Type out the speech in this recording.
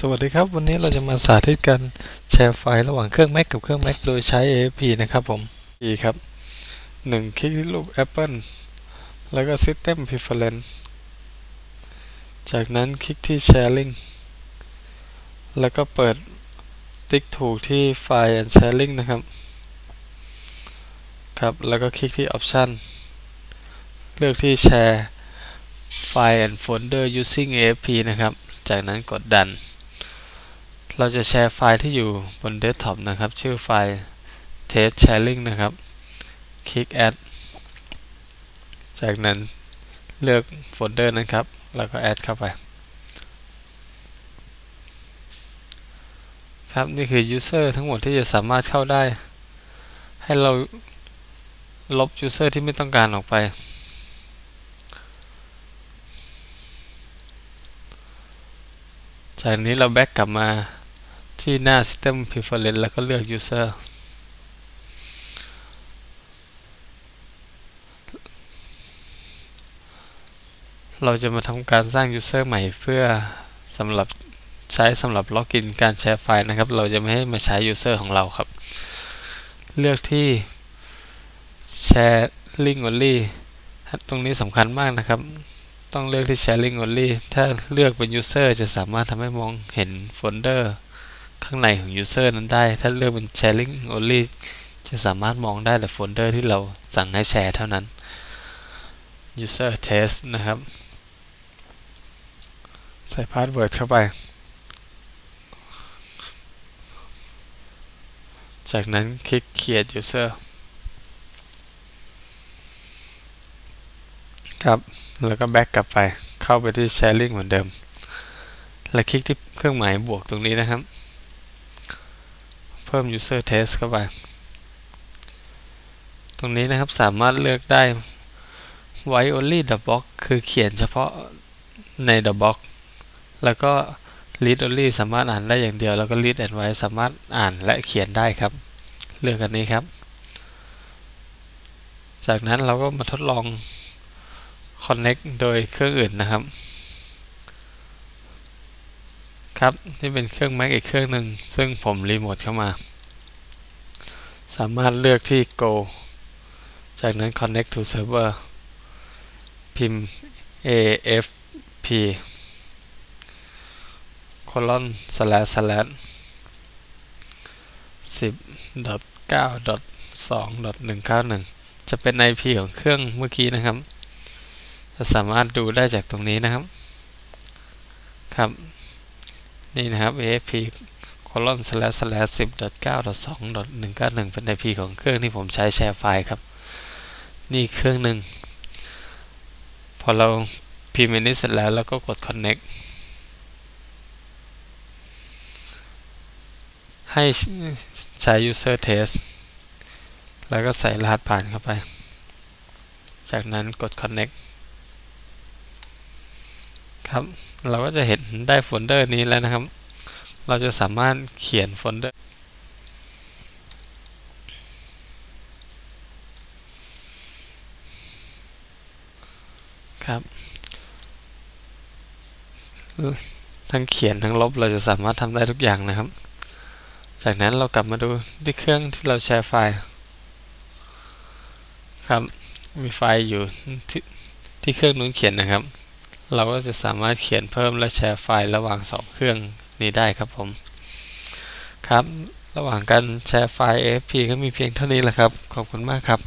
สวัสดีครับ วันนี้เราจะมาสาธิตการแชร์ไฟล์ระหว่างเครื่อง Mac กับเครื่อง Mac โดยใช้ AFP นะครับผมดีครับ 1 คลิกที่รูป Apple แล้วก็ System Preference จากนั้นคลิกที่ Sharing แล้วก็เปิดติ๊กถูกที่ File and Sharing นะครับ ครับ แล้วก็คลิกที่ Option เลือกที่ Share File and Folder using AFP นะครับจากนั้นกดดัน เราจะแชร์ไฟล์ที่อยู่บนเดสก์ท็อปนะครับ ชื่อไฟล์ test sharing นะครับ คลิก add จากนั้นเลือกโฟลเดอร์นั้นครับ แล้วก็ add เข้าไป ครับ นี่คือ user ทั้งหมดที่จะสามารถเข้าได้ ให้เราลบ user ที่ไม่ต้องการออกไปจากนี้เราแบ็กกลับมา ที่หน้า System Preference แล้วก็เลือก User เราจะมาทำการสร้าง User ใหม่เพื่อสำหรับใช้สำหรับล็อกอินการแชร์ไฟล์นะครับ เราจะไม่ให้มาใช้ User ของเราครับ เลือกที่ Sharing Only ตรงนี้สำคัญมากนะครับ ต้องเลือกที่ Sharing Only ถ้าเลือกเป็น User จะสามารถทำให้มองเห็นโฟลเดอร์ ข้างในของ User นั้นได้ ถ้าเลือกเป็น Sharing Only จะสามารถมองได้แต่โฟลเดอร์ที่เราสั่งให้แชร์เท่านั้น User Test นะครับ ใส่พาสเวิร์ดเข้าไป จากนั้นคลิก Create User ครับ แล้วก็แบ็กกลับไป เข้าไปที่ Sharing เหมือนเดิม และคลิกที่เครื่องหมายบวกตรงนี้นะครับ พิ่ม User Test เข้าไป ตรงนี้นะครับสามารถเลือกได้ White Only the box คือเขียนเฉพาะใน the box แล้วก็ Read Only สามารถอ่านได้อย่างเดียว แล้วก็ Read and Write สามารถอ่านและเขียนได้ครับ เลือกอันนี้ครับ จากนั้นเราก็มาทดลอง Connect โดยเครื่องอื่นนะครับ ครับนี่เป็นเครื่อง Mac อีกเครื่องหนึ่งซึ่งผมรีโมทเข้ามา สามารถเลือกที่ Go จากนั้น Connect to Server พิมพ์ AFP colon slash slash 10.9.2.191 จะเป็น IP ของเครื่องเมื่อกี้นะครับ จะสามารถดูได้จากตรงนี้นะครับ ครับ นี่นะครับ AFP colon slash slash 10.9.2.191เป็น IP ของเครื่องที่ผมใช้แชร์ไฟล์ครับ นี่เครื่องหนึ่ง พอเราพิมพ์อันนี้เสร็จแล้วแล้วก็กด connect ให้ใช้ user test แล้วก็ใส่รหัสผ่านเข้าไป จากนั้นกด connect ครับ เราก็จะเห็นได้โฟลเดอร์นี้แล้วนะครับ เราจะสามารถเขียนโฟลเดอร์ครับทั้งเขียนทั้งลบเราจะสามารถทำได้ทุกอย่างนะครับ จากนั้นเรากลับมาดูที่เครื่องที่เราแชร์ไฟล์ครับ มีไฟล์อยู่ที่ที่เครื่องนู้นเขียนนะครับ เราก็จะสามารถเขียนเพิ่มและแชร์ไฟล์ระหว่างสองเครื่องนี้ได้ครับผม ครับ ระหว่างการแชร์ไฟล์ AFP ก็มีเพียงเท่านี้แหละครับ ขอบคุณมากครับ